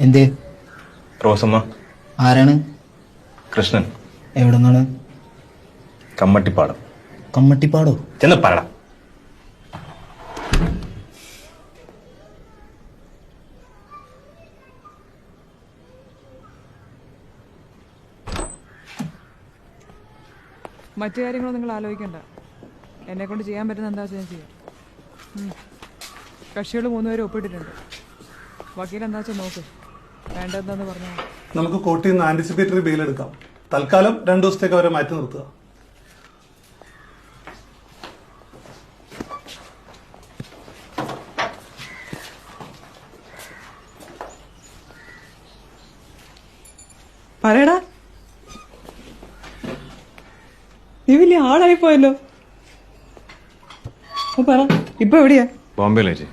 എന്ത്? റോസമ്മ. ആരാണ്? കൃഷ്ണൻ. എവിടെ നിന്നാണ് കമ്മട്ടിപ്പാടം. കമ്മട്ടിപ്പാടോ? ചെന്ന് പറടാ. മറ്റു കാര്യങ്ങളോ നിങ്ങൾ ആലോചിക്കണ്ട. എന്നെ കൊണ്ട് ചെയ്യാൻ പറ്റുന്ന എന്താ വെച്ചാൽ ഞാൻ ചെയ്യാം. കക്ഷികൾ മൂന്നുപേരും ഒപ്പിട്ടിട്ടുണ്ട്. വക്കീൽ എന്താ വെച്ചാൽ നോക്ക്. വേണ്ടതെന്ന് നമുക്ക് കോർട്ടിൽ നിന്ന് ആന്റിസിപ്പേറ്ററി ബെയിൽ എടുക്കാം. തൽക്കാലം രണ്ടു ദിവസത്തേക്ക് അവരെ മാറ്റി നിർത്തുക. പറയടാ. നീ വലിയ ആളായി പോയല്ലോ ഓ പറ. ഇപ്പൊ എവിടെയാ? ബോംബെയിലേച്ചി